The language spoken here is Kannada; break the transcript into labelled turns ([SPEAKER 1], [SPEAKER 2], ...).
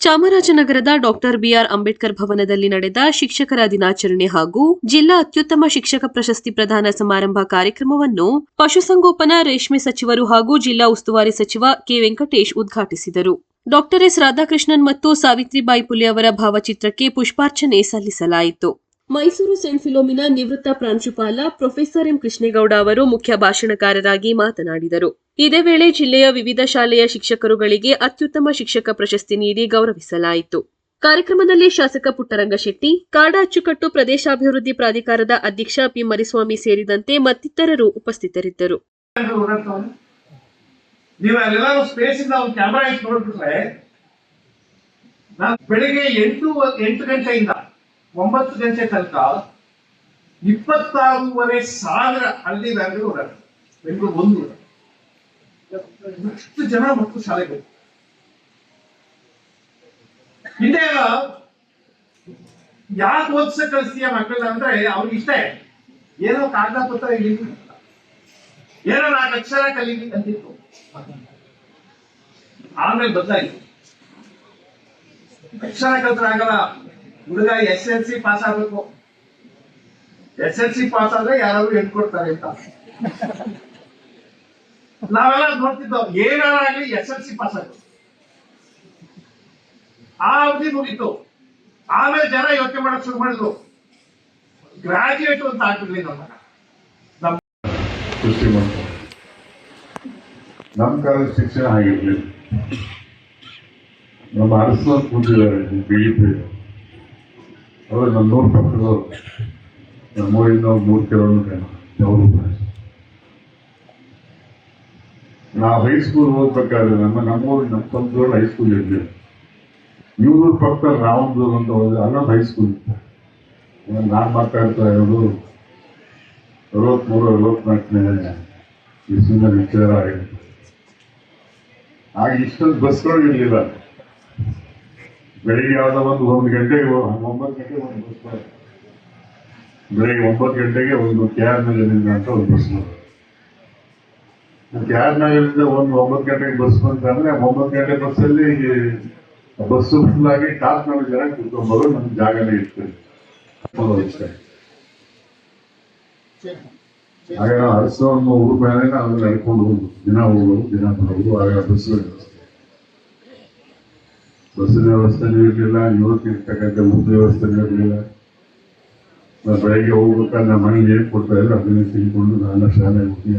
[SPEAKER 1] ಚಾಮರಾಜನಗರದ ಡಾಕ್ಟರ್ ಬಿಆರ್ ಅಂಬೇಡ್ಕರ್ ಭವನದಲ್ಲಿ ನಡೆದ ಶಿಕ್ಷಕರ ದಿನಾಚರಣೆ ಹಾಗೂ ಜಿಲ್ಲಾ ಅತ್ಯುತ್ತಮ ಶಿಕ್ಷಕ ಪ್ರಶಸ್ತಿ ಪ್ರದಾನ ಸಮಾರಂಭ ಕಾರ್ಯಕ್ರಮವನ್ನು ಪಶುಸಂಗೋಪನಾ ರೇಷ್ಮೆ ಸಚಿವರು ಹಾಗೂ ಜಿಲ್ಲಾ ಉಸ್ತುವಾರಿ ಸಚಿವ ಕೆ ವೆಂಕಟೇಶ್ ಉದ್ಘಾಟಿಸಿದರು. ಡಾಕ್ಟರ್ ಎಸ್ ರಾಧಾಕೃಷ್ಣನ್ ಮತ್ತು ಸಾವಿತ್ರಿಬಾಯಿ ಪುಲೆ ಅವರ ಭಾವಚಿತ್ರಕ್ಕೆ ಪುಷ್ಪಾರ್ಚನೆ ಸಲ್ಲಿಸಲಾಯಿತು. ಮೈಸೂರು ಸೆಂಟ್ ಫಿಲೋಮಿನಾ ನಿವೃತ್ತ ಪ್ರಾಂಶುಪಾಲ ಪ್ರೊಫೆಸರ್ ಎಂ ಕೃಷ್ಣೇಗೌಡ ಅವರು ಮುಖ್ಯ ಭಾಷಣಕಾರರಾಗಿ ಮಾತನಾಡಿದರು. ಇದೇ ವೇಳೆ ಜಿಲ್ಲೆಯ ವಿವಿಧ ಶಾಲೆಯ ಶಿಕ್ಷಕರುಗಳಿಗೆ ಅತ್ಯುತ್ತಮ ಶಿಕ್ಷಕ ಪ್ರಶಸ್ತಿ ನೀಡಿ ಗೌರವಿಸಲಾಯಿತು. ಕಾರ್ಯಕ್ರಮದಲ್ಲಿ ಶಾಸಕ ಪುಟ್ಟರಂಗಶೆಟ್ಟಿ ಕಾಡ ಅಚ್ಚುಕಟ್ಟು ಪ್ರದೇಶಾಭಿವೃದ್ಧಿ ಪ್ರಾಧಿಕಾರದ ಅಧ್ಯಕ್ಷ ಪಿ ಮರಿಸ್ವಾಮಿ ಸೇರಿದಂತೆ ಮತ್ತಿತರರು ಉಪಸ್ಥಿತರಿದ್ದರು.
[SPEAKER 2] ಬೆಳಿಗ್ಗೆ ಎಂಟು ಎಂಟು ಗಂಟೆಯಿಂದ ಒಂಬತ್ತು ಗಂಟೆ ತನಕ ಇಪ್ಪತ್ತಾರೂವರೆ ಸಾವಿರ ಹಳ್ಳಿ ಬೆಂಗಳೂರು ಬೆಂಗಳೂರು ಒಂದು ಎಷ್ಟು ಜನ ಮಕ್ಕಳು ಶಾಲೆಗೆ. ಹಿಂದೆ ಯಾಕೆ ಓದ್ಸ ಕಳಿಸ್ತೀಯ ಮಕ್ಕಳನ್ನ ಅಂದ್ರೆ ಅವ್ರಿಗೆ ಇಷ್ಟ ಏನೋ ಕಾಗದ ಪತ್ರ ಇಲ್ಲಿ ಏನೋ ನಾಲ್ಕು ಅಕ್ಷರ ಕಲೀಲಿ ಅಂತಿತ್ತು ಆಮೇಲೆ ಬದಲಾಯಿತು ಅಕ್ಷರ ಕಲ್ತ್ರ ಆಗಲ್ಲ ಹುಡುಗ ಎಸ್ ಎಲ್ ಸಿ ಪಾಸ್ ಆಗ್ಬೇಕು ಎಸ್ ಎಲ್ ಸಿ ಪಾಸ್ ಆದ್ರೆ ಯಾರಾದ್ರೂ ಹೆಣ್ಕೊಡ್ತಾರೆ ಅಂತ ನಾವೆಲ್ಲ ನೋಡ್ತಿದ್ದೋ, ಏನಾರ ಆಗ್ಲಿ ಎಸ್ ಎಲ್ ಸಿ ಪಾಸ್ ಆಗ್ಬೇಕು ಆ ಅವಧಿ ಮುಗೀತು. ಆಮೇಲೆ ಜನ ಯೋಚನೆ ಮಾಡಕ್ ಶುರು ಮಾಡಿದ್ರು. ಗ್ರಾಜುಯೇಟ್ ಅಂತ ಆಗ್ಬಿಡ್ಲಿ ನಮ್ಮ
[SPEAKER 3] ಮಾಡ್ತಾರೆ. ನಮ್ಮ ಕಾಲದ ಶಿಕ್ಷಣ ಆಗಿರ್ಲಿ. ನಮ್ಮ ಅರಸು ಕೂತಿದ್ದಾರೆ ಬಿಜೆಪಿ ಅವರು. ನಮ್ಮ ನೂರು ಪಕ್ಕದವರು. ನಮ್ಮೂರಿಂದ ಮೂರು ಕಿಲೋಮೀಟರ್. ಅವರು ನಾವು ಹೈಸ್ಕೂಲ್ ಓದ್ಬೇಕಾದ್ರೆ ನಮ್ಮ ನಮ್ಮೂರು ನಮ್ಮ ಸ್ವಂತದವ್ರು ಹೈಸ್ಕೂಲ್ ಇರಲಿಲ್ಲ ಇವರು ಪಕ್ಕ ರಾಮದೂರ್ ಅಂತ ಅಲ್ಲೊಂದು ಹೈಸ್ಕೂಲ್ ಇತ್ತು. ನಾನು ಮಾತಾಡ್ತಾ ಇರೋದು ಅರವತ್ಮೂರು, ಅರವತ್ನಾಲ್ಕನೇ ಇಸ್ವಿನ ವಿಚಾರ ಆಗಿತ್ತು ಆಗ ಇಷ್ಟೊಂದು ಬಸ್ಗಳು ಇರಲಿಲ್ಲ. ಬೆಳಿಗ್ಗೆ ಯಾವುದೋ ಒಂದು ಒಂದು ಗಂಟೆಗೆ ಒಂಬತ್ತು ಗಂಟೆಗೆ ಒಂದು ಬಸ್. ಬೆಳಿಗ್ಗೆ ಒಂಬತ್ತು ಗಂಟೆಗೆ ಒಂದು ಕ್ಯಾರ್ ಮೇಲೆ ಅಂತ ಒಂದು ಬಸ್ ಬರುತ್ತೆ. ನಗರದಿಂದ ಒಂದು ಒಂಬತ್ತು ಗಂಟೆಗೆ ಬಸ್ ಬಂತಂದ್ರೆ ಒಂಬತ್ತು ಗಂಟೆ ಬಸ್ಸಲ್ಲಿ ಬಸ್ಸು ಫುಲ್ ಆಗಿ ಟಾಪ್ ನಾಲ್ಕು ಜನ ಕುತ್ಕೊಂಡ್ಬರು ನಮ್ಗೆ ಜಾಗನೇ ಇರ್ತದೆ. ಆಗ ನಾವು ಹರಿಸೋನು ಊರು ಮೇಲೆ ನಾವು ನಡ್ಕೊಂಡು ಹೋಗುದು. ದಿನ ಹೋಗೋದು, ದಿನ ಬರೋದು, ಆಗ ಬಸ್ ವ್ಯವಸ್ಥೆ ಬಸ್ಸಿನ ವ್ಯವಸ್ಥೆನೂ ಇರಲಿಲ್ಲ ಇವತ್ತು ಇರ್ತಕ್ಕಂಥ ಊಟ ವ್ಯವಸ್ಥೆನೂ ಇರಲಿಲ್ಲ. ಬೆಳಗ್ಗೆ ಹೋಗ್ಬೇಕಾದ್ರೆ ನಮ್ಮ ಮನೆಗೆ ಏನ್ ಕೊಡ್ತಾ ಇದ್ರು ಅದನ್ನೇ ತಿನ್ಕೊಂಡು ನಾನು ಶಾಲೆ ಹೋಗಿ